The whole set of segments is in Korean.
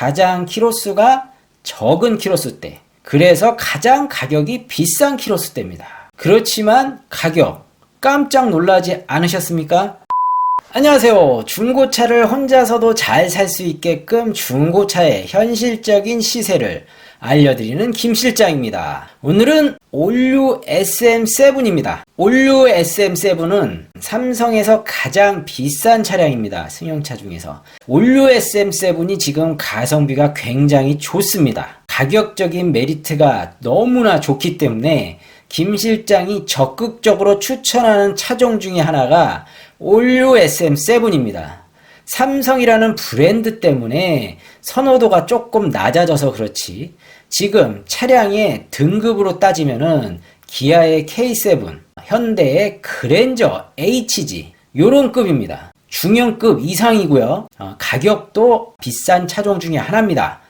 가장 키로수가 적은 키로수 대. 그래서 가장 가격이 비싼 키로수 대입니다. 그렇지만 가격 깜짝 놀라지 않으셨습니까? 안녕하세요. 중고차를 혼자서도 잘 살 수 있게끔 중고차의 현실적인 시세를 알려드리는 김 실장입니다. 오늘은 올류 SM7입니다. 올류 SM7은 삼성에서 가장 비싼 차량입니다. 승용차 중에서. 올류 SM7이 지금 가성비가 굉장히 좋습니다. 가격적인 메리트가 너무나 좋기 때문에 김 실장이 적극적으로 추천하는 차종 중에 하나가 올류 SM7입니다. 삼성이라는 브랜드 때문에 선호도가 조금 낮아져서 그렇지 지금 차량의 등급으로 따지면은 기아의 K7, 현대의 그랜저 HG 요런 급입니다. 중형급 이상이고요. 어, 가격도 비싼 차종 중에 하나입니다.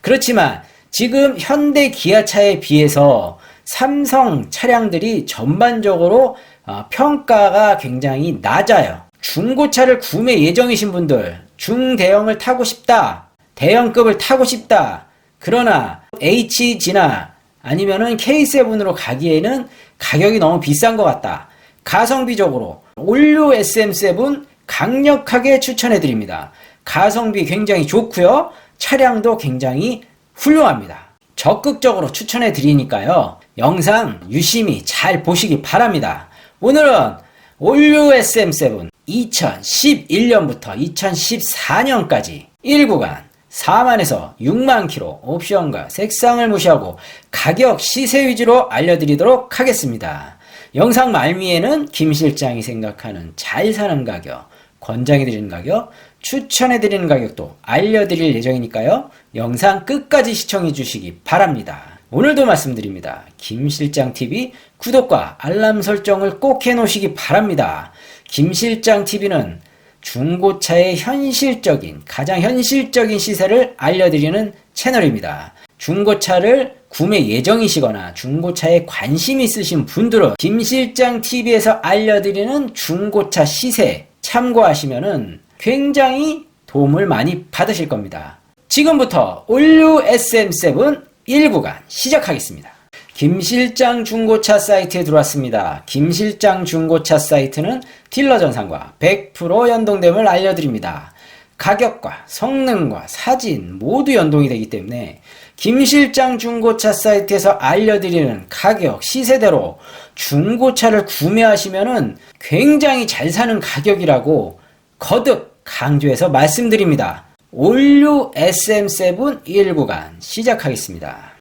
그렇지만 지금 현대 기아차에 비해서 삼성 차량들이 전반적으로 어, 평가가 굉장히 낮아요. 중고차를 구매 예정이신 분들, 중대형을 타고 싶다, 대형급을 타고 싶다. 그러나 HG나 아니면은 K7으로 가기에는 가격이 너무 비싼 것 같다. 가성비적으로 올류 SM7 강력하게 추천해 드립니다. 가성비 굉장히 좋고요. 차량도 굉장히 훌륭합니다. 적극적으로 추천해 드리니까요. 영상 유심히 잘 보시기 바랍니다. 오늘은 올류 SM7 2011년부터 2014년까지 1구간 4만에서 6만 킬로 옵션과 색상을 무시하고 가격 시세 위주로 알려드리도록 하겠습니다. 영상 말미에는 김 실장이 생각하는 잘 사는 가격, 권장해드리는 가격, 추천해드리는 가격도 알려드릴 예정이니까요. 영상 끝까지 시청해 주시기 바랍니다. 오늘도 말씀드립니다. 김 실장 TV 구독과 알람 설정을 꼭 해놓으시기 바랍니다. 김 실장 TV는 중고차의 현실적인, 가장 현실적인 시세를 알려드리는 채널입니다. 중고차를 구매 예정이시거나 중고차에 관심 있으신 분들은 김실장 TV에서 알려드리는 중고차 시세 참고하시면은 굉장히 도움을 많이 받으실 겁니다. 지금부터 올류 SM7 1구간 시작하겠습니다. 김실장 중고차 사이트에 들어왔습니다. 김실장 중고차 사이트는 딜러 전상과 100% 연동됨을 알려드립니다. 가격과 성능과 사진 모두 연동이 되기 때문에 김실장 중고차 사이트에서 알려드리는 가격, 시세대로 중고차를 구매하시면은 굉장히 잘 사는 가격이라고 거듭 강조해서 말씀드립니다. 올류 SM7 1구간 시작하겠습니다.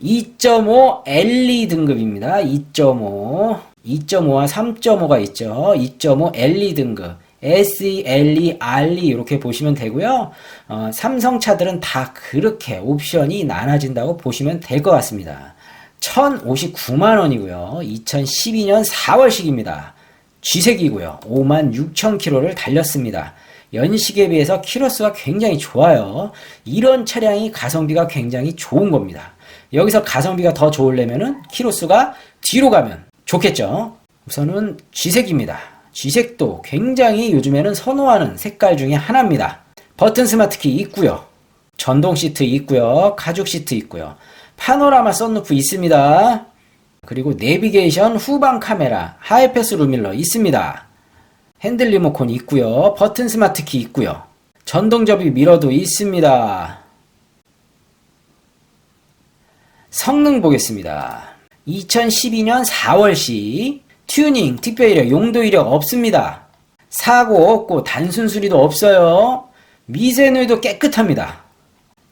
2.5 LE 등급입니다. 2.5. 2.5와 3.5가 있죠. 2.5 LE 등급. SE, LE, RE 이렇게 보시면 되고요. 어, 삼성 차들은 다 그렇게 옵션이 나눠진다고 보시면 될 것 같습니다. 1059만 원이고요. 2012년 4월식입니다. G색이고요. 5만 6천 킬로를 달렸습니다. 연식에 비해서 키로수가 굉장히 좋아요. 이런 차량이 가성비가 굉장히 좋은 겁니다. 여기서 가성비가 더 좋으려면은 키로수가 뒤로 가면 좋겠죠. 우선은 G색입니다. G색도 굉장히 요즘에는 선호하는 색깔 중에 하나입니다. 버튼 스마트키 있고요. 전동 시트 있고요. 가죽 시트 있고요. 파노라마 썬루프 있습니다. 그리고 내비게이션 후방 카메라 하이패스 루밀러 있습니다. 핸들 리모컨 있고요. 버튼 스마트키 있고요. 전동 접이 미러도 있습니다. 성능 보겠습니다. 2012년 4월시 튜닝, 특별 이력, 용도 이력 없습니다. 사고 없고 단순 수리도 없어요. 미세누이도 깨끗합니다.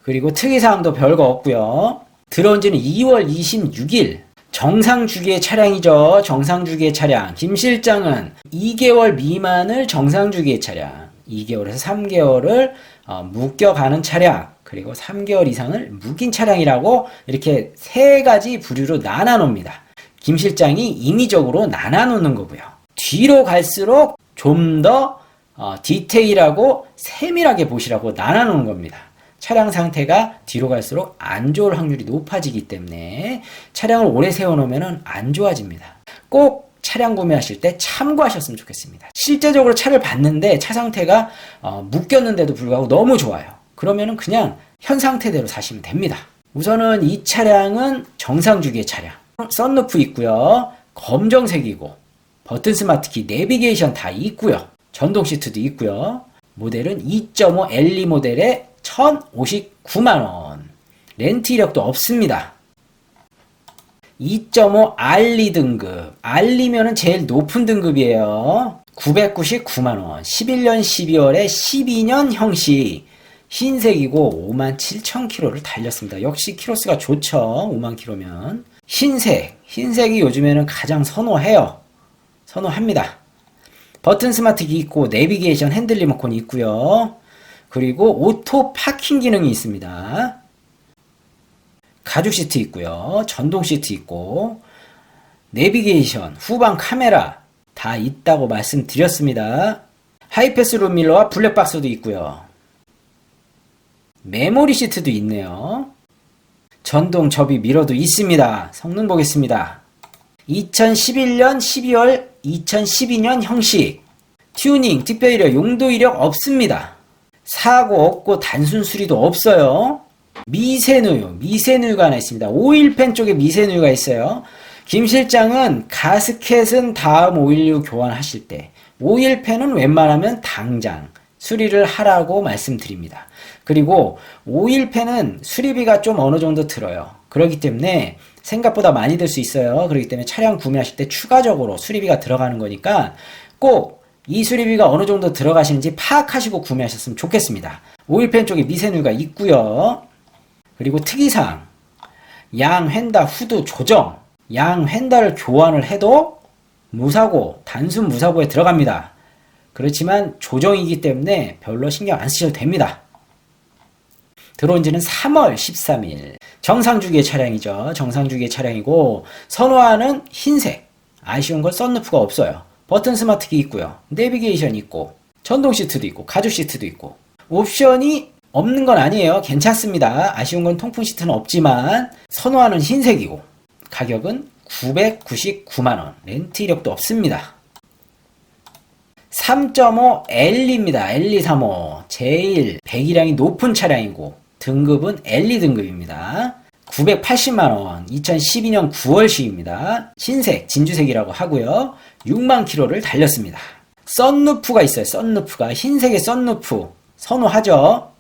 그리고 특이사항도 별거 없고요. 들어온 지는 2월 26일 정상 주기의 차량이죠. 정상 주기의 차량. 김 실장은 2개월 미만을 정상 주기의 차량, 2개월에서 3개월을 어, 묶여가는 차량, 그리고 3개월 이상을 묵인 차량이라고 이렇게 세 가지 부류로 나눠 놓습니다. 김 실장이 임의적으로 나눠 놓는 거고요. 뒤로 갈수록 좀더 어, 디테일하고 세밀하게 보시라고 나눠 놓은 겁니다. 차량 상태가 뒤로 갈수록 안 좋을 확률이 높아지기 때문에 차량을 오래 세워놓으면 안 좋아집니다. 꼭 차량 구매하실 때 참고하셨으면 좋겠습니다. 실제적으로 차를 봤는데 차 상태가 어, 묶였는데도 불구하고 너무 좋아요. 그러면은 그냥 현 상태대로 사시면 됩니다. 우선은 이 차량은 정상 주기의 차량. 썬루프 있고요. 검정색이고 버튼 스마트키, 내비게이션 다 있고요. 전동 시트도 있고요. 모델은 2.5 LE 모델에 1,059만 원. 렌트 이력도 없습니다. 2.5 알리 등급. 알리면은 제일 높은 등급이에요. 999만 원. 11년 12월에 12년 형식. 흰색이고 5만 7천 킬로를 달렸습니다. 역시 키로수가 좋죠. 5만 킬로면. 흰색. 흰색이 요즘에는 가장 선호해요. 선호합니다. 버튼 스마트키 있고 내비게이션 핸들 리모컨이 있고요. 그리고 오토 파킹 기능이 있습니다. 가죽 시트 있고요. 전동 시트 있고 내비게이션, 후방 카메라 다 있다고 말씀드렸습니다. 하이패스 룸밀러와 블랙박스도 있고요. 메모리 시트도 있네요. 전동 접이 미러도 있습니다. 성능 보겠습니다. 2011년 12월 2012년 형식 튜닝, 특별 이력, 용도 이력 없습니다. 사고 없고 단순 수리도 없어요. 미세누유, 미세누유가 하나 있습니다. 오일팬 쪽에 미세누유가 있어요. 김 실장은 가스켓은 다음 오일류 교환하실 때 오일팬은 웬만하면 당장 수리를 하라고 말씀드립니다. 그리고 오일팬은 수리비가 좀 어느 정도 들어요. 그렇기 때문에 생각보다 많이 들 수 있어요. 그렇기 때문에 차량 구매하실 때 추가적으로 수리비가 들어가는 거니까 꼭 이 수리비가 어느 정도 들어가시는지 파악하시고 구매하셨으면 좋겠습니다. 오일팬 쪽에 미세누유가 있고요. 그리고 특이사항 양 휀다 후드 조정 양 휀다를 교환을 해도 무사고 단순 무사고에 들어갑니다. 그렇지만 조정이기 때문에 별로 신경 안 쓰셔도 됩니다. 들어온 지는 3월 13일. 정상주기의 차량이죠. 정상주기의 차량이고, 선호하는 흰색. 아쉬운 건 썬루프가 없어요. 버튼 스마트키 있고요. 내비게이션 있고, 전동 시트도 있고, 가죽 시트도 있고. 옵션이 없는 건 아니에요. 괜찮습니다. 아쉬운 건 통풍 시트는 없지만, 선호하는 흰색이고, 가격은 999만원. 렌트 이력도 없습니다. 3.5 L입니다. L235. 제일 배기량이 높은 차량이고 등급은 L2 등급입니다. 980만원. 2012년 9월식입니다. 흰색, 진주색이라고 하고요. 6만 킬로를 달렸습니다. 썬루프가 있어요. 썬루프가. 흰색의 썬루프. 선호하죠?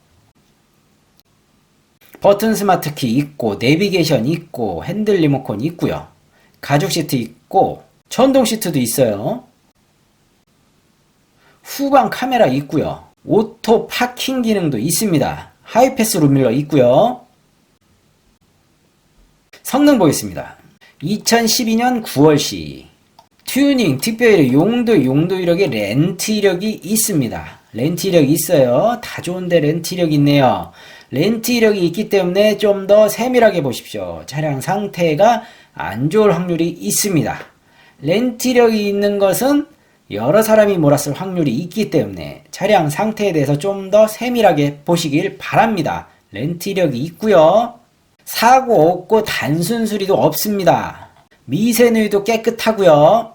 버튼 스마트키 있고, 내비게이션 있고, 핸들 리모컨 있고요. 가죽 시트 있고, 전동 시트도 있어요. 후방 카메라 있고요. 오토 파킹 기능도 있습니다. 하이패스 룸밀러 있고요. 성능 보겠습니다. 2012년 9월시 튜닝, 특별 용도, 용도 이력에 렌트 이력이 있습니다. 렌트 이력이 있어요. 다 좋은데 렌트 이력이 있네요. 렌트 이력이 있기 때문에 좀 더 세밀하게 보십시오. 차량 상태가 안 좋을 확률이 있습니다. 렌트 이력이 있는 것은 여러 사람이 몰았을 확률이 있기 때문에 차량 상태에 대해서 좀 더 세밀하게 보시길 바랍니다. 렌트 이력이 있고요. 사고 없고 단순 수리도 없습니다. 미세누이도 깨끗하고요.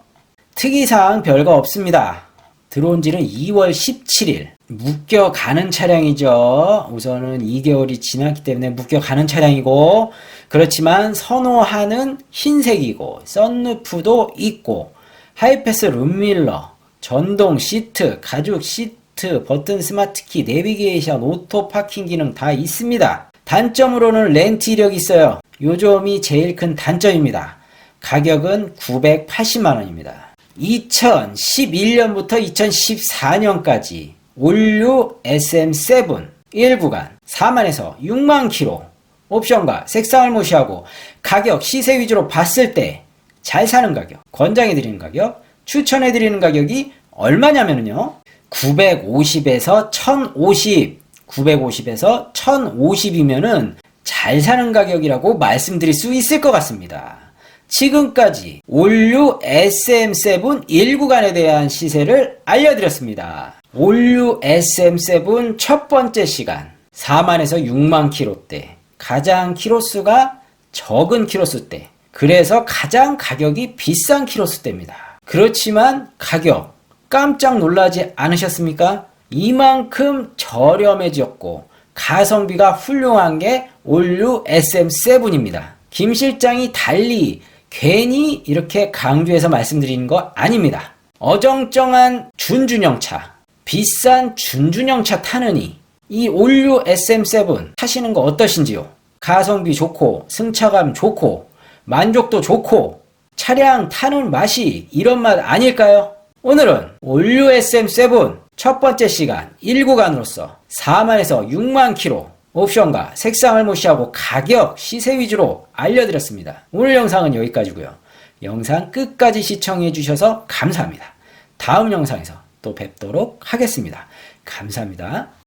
특이사항 별거 없습니다. 들어온 지는 2월 17일. 묶여가는 차량이죠. 우선은 2개월이 지났기 때문에 묶여가는 차량이고, 그렇지만 선호하는 흰색이고, 썬루프도 있고, 하이패스 룸밀러, 전동 시트, 가죽 시트, 버튼 스마트키, 내비게이션, 오토 파킹 기능 다 있습니다. 단점으로는 렌트 이력이 있어요. 요 점이 제일 큰 단점입니다. 가격은 980만원입니다. 2011년부터 2014년까지 올류 SM7 1구간 4만에서 6만 킬로 옵션과 색상을 무시하고 가격 시세 위주로 봤을 때 잘 사는 가격 권장해드리는 가격 추천해드리는 가격이 얼마냐면요 950에서 1050 950에서 1050이면은 잘 사는 가격이라고 말씀드릴 수 있을 것 같습니다. 지금까지 올류 SM7 1구간에 대한 시세를 알려드렸습니다. 올류 SM7 첫 번째 시간 4만에서 6만 킬로대 가장 키로수가 적은 키로수 대 그래서 가장 가격이 비싼 키로수 대입니다. 그렇지만 가격 깜짝 놀라지 않으셨습니까? 이만큼 저렴해졌고 가성비가 훌륭한 게 올류 SM7입니다. 김 실장이 달리 괜히 이렇게 강조해서 말씀드리는 거 아닙니다. 어정쩡한 준준형차, 비싼 준준형차 타느니 이 올류 SM7 타시는 거 어떠신지요? 가성비 좋고 승차감 좋고 만족도 좋고 차량 타는 맛이 이런 맛 아닐까요? 오늘은 올류 SM7 첫 번째 시간 1구간으로서 4만에서 6만 킬로 옵션과 색상을 무시하고 가격, 시세 위주로 알려드렸습니다. 오늘 영상은 여기까지고요. 영상 끝까지 시청해 주셔서 감사합니다. 다음 영상에서 또 뵙도록 하겠습니다. 감사합니다.